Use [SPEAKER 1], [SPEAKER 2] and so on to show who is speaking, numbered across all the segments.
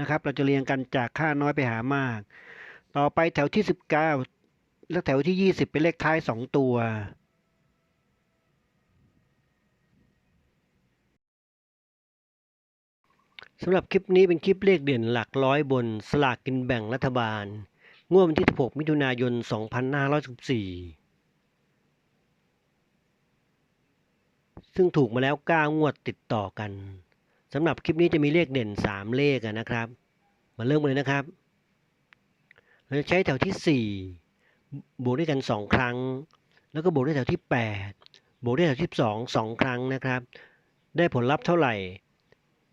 [SPEAKER 1] นะครับ เราจะเรียงกันจากค่าน้อยไปหามาก ต่อไปแถวที่ 19 และแถวที่ 20 เป็นเลขท้าย 2 ตัว สำหรับคลิปนี้เป็นคลิปเลขเด่นหลักร้อยบนสลากกินแบ่งรัฐบาล งวดวันที่ 16 มิถุนายน 2514ซึ่งถูกมาแล้ว9งวดติดต่อกัน สำหรับคลิปนี้จะมีเลขเด่น 3 เลขนะครับ มาเริ่มเลยนะครับ เราจะใช้แถวที่ 4 บวกด้วยกัน 2 ครั้ง แล้วก็บวกด้วยแถวที่ 8 บวกด้วยแถวที่ 2 2 ครั้งนะครับ ได้ผลลัพธ์เท่าไหร่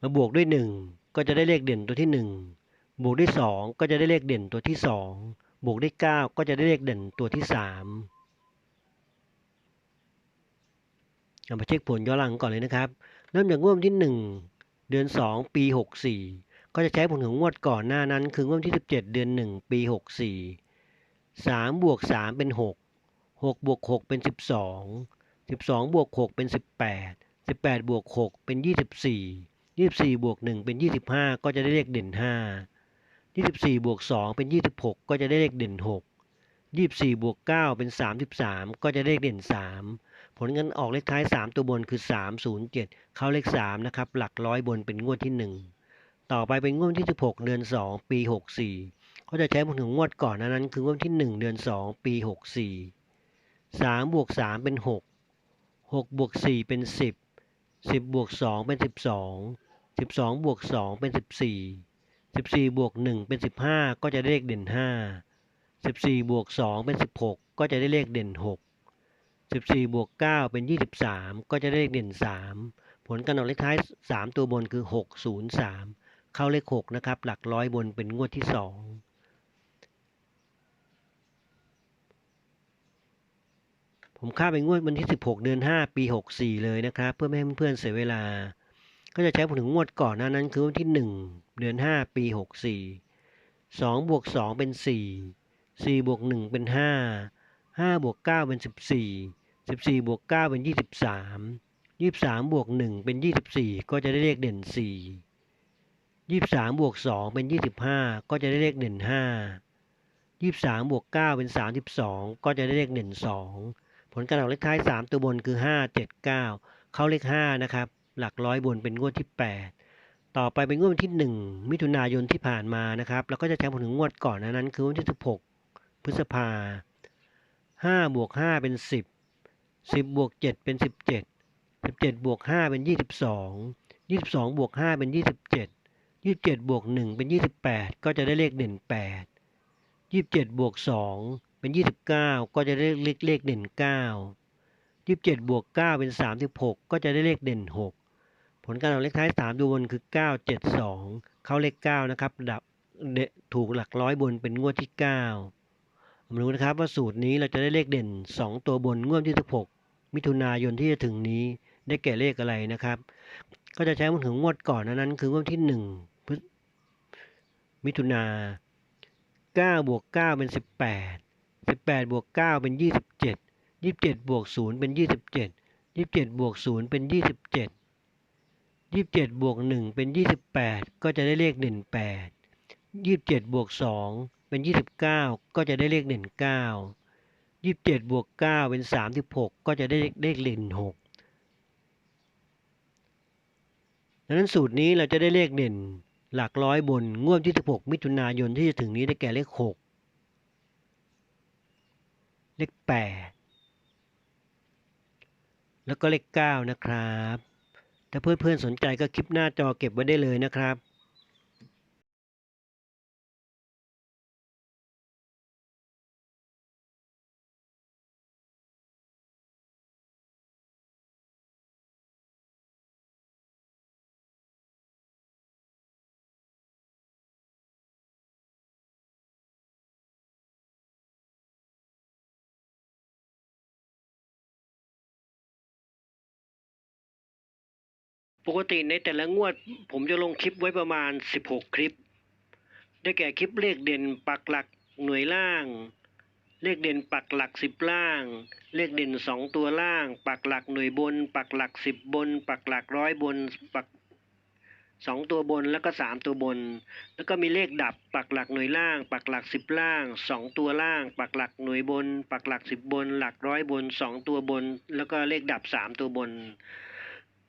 [SPEAKER 1] มาบวกด้วย 1 ก็จะได้เลขเด่นตัวที่ 1 บวกด้วย 2 ก็จะได้เลขเด่นตัวที่ 2 บวกด้วย 9 ก็จะได้เลขเด่นตัวที่ 3เอามาเช็คผลย้อนหลังก่อนเลยนะครับ เริ่มจากงวดวันที่ 1 เดือน 2 ปี 64 ก็จะใช้ผลของงวดก่อนหน้านั้นคืองวดที่ 17 เดือน 1 ปี 64 3บวก3เป็น 6 6บวก6เป็น 12 12บวก6เป็น 18 18บวก6เป็น 24 24บวก1เป็น 25 ก็จะได้เลขเด่น 5 24บวก2เป็น 26 ก็จะได้เลขเด่น 6 24บวก9เป็น 33 ก็จะได้เลขเด่น 3 ผลกันออกเลขท้าย 3 ตัวบนคือ 307 เข้าเลข 3 นะครับ หลักร้อยบนเป็นงวดที่ 1 ต่อไปเป็นงวดที่ 16 เดือน 2 ปี 64 ก็จะใช้ผลของงวดก่อนนานั้น คืองวดที่ 1 เดือน 2 ปี 64 3บวก3เป็น 6 6บวก4เป็น 10 10บวก2เป็น 12 12บวก2เป็น 14 14บวก1เป็น 15 ก็จะได้เลขเด่น 5 14บวก2เป็น 16 ก็จะได้เลขเด่น 6 14 บวก 9 เป็น 23 ก็จะได้เลขเด่น 3 ผลการออกเลขท้าย 3 ตัวบนคือ 603 เข้าเลข 6 นะครับ หลักร้อยบนเป็นงวดที่ 2ผมค่าไปงวดวันที่ 16 เดือน 5 ปี 64 เลยนะครับ เพื่อไม่ให้เพื่อนๆเสียเวลา ก็จะใช้ผลถึงงวดก่อนหน้านั้นคือวันที่ 1 เดือน 5 ปี 64 2 บวก 2 เป็น 4 4 บวก 1 เป็น 5 5 บวก 9 เป็น 14 14บวก9เป็น 23 23บวก1เป็น 24 ก็จะได้เลขเด่น 4 23บวก2เป็น 25 ก็จะได้เลขเด่น 5 23บวก9เป็น 32 ก็จะได้เลขเด่น 2 ผลการออกเลขท้าย 3 ตัวบนคือ 5 7 9 เข้าเลข 5 นะครับ หลักร้อยบนเป็นงวดที่ 8 ต่อไปเป็นงวดวันที่ 1 มิถุนายนที่ผ่านมานะครับแล้วก็จะใช้ผลถึงงวดก่อนนานั้นคือวันที่ 16 พฤษภา5บวก5เป็น 10 สิบบวกเจ็ดเป็นสิบเจ็ดสิบเจ็ดบวกห้าเป็นยี่สิบสองยี่สิบสองบวกห้าเป็นยี่สิบเจ็ดยี่สิบเจ็ดบวกหนึ่งเป็นยี่สิบแปดก็จะได้เลขเด่นแปดยี่สิบเจ็ดบวกสองเป็นยี่สิบเก้าก็จะได้เลขเลขเด่นเก้ายี่สิบเจ็ดบวกเก้าเป็นสามสิบหกก็จะได้เลขเด่นหกผลการออกเลขท้ายสามดูบนคือเก้าเจ็ดสองเข้าเลขเก้านะครับ ดับถูกหลักร้อยบนเป็นงวดที่เก้า มาดูนะครับว่าสูตรนี้เราจะได้เลขเด่น 2 ตัวบนงวดที่16มิถุนายนที่จะถึงนี้ได้แก่เลขอะไรนะครับ ก็จะใช้ผลถึงงวดก่อนนั้น คืองวดที่หนึ่งมิถุนาเก้าบวกเก้าเป็นสิบแปดสิบแปดบวกเก้าเป็นยี่สิบเจ็ดยี่สิบเจ็ดบวกศูนย์เป็นยี่สิบเจ็ดยี่สิบเจ็ดบวกศูนย์เป็นยี่สิบเจ็ดยี่สิบเจ็ดบวกหนึ่งเป็นยี่สิบแปดก็จะได้เลขเด่นแปดยี่สิบเจ็ดบวกสอง เป็นยี่สิบเก้าก็จะได้เลขเด่นเก้ายี่สิบเจ็ดบวกเก้าเป็นสามสิบหกก็จะได้เลขเด่นหกดังนั้นสูตรนี้เราจะได้เลขเด่นหลักร้อยบน งวดที่ 16 มิถุนายนที่จะถึงนี้ได้แก่เลข 6 เลข 8 แล้วก็เลข 9 นะครับ ถ้าเพื่อนๆสนใจก็คลิปหน้าจอเก็บไว้ได้เลยนะครับ ปกติในแต่ละงวด ผมจะลงคลิปไว้ประมาณ 16 คลิป ได้แก่คลิปเลขเด่นปักหลักหน่วยล่าง เลขเด่นปักหลักสิบล่าง เลขเด่นสองตัวล่าง ปักหลักหน่วยบน ปักหลักสิบบน ปักหลักร้อยบน ปักสองตัวบนแล้วก็สามตัวบน แล้วก็มีเลขดับปักหลักหน่วยล่าง ปักหลักสิบล่างสองตัวล่าง ปักหลักหน่วยบน ปักหลักสิบบน หลักร้อยบนสองตัวบน แล้วก็เลขดับสามตัวบน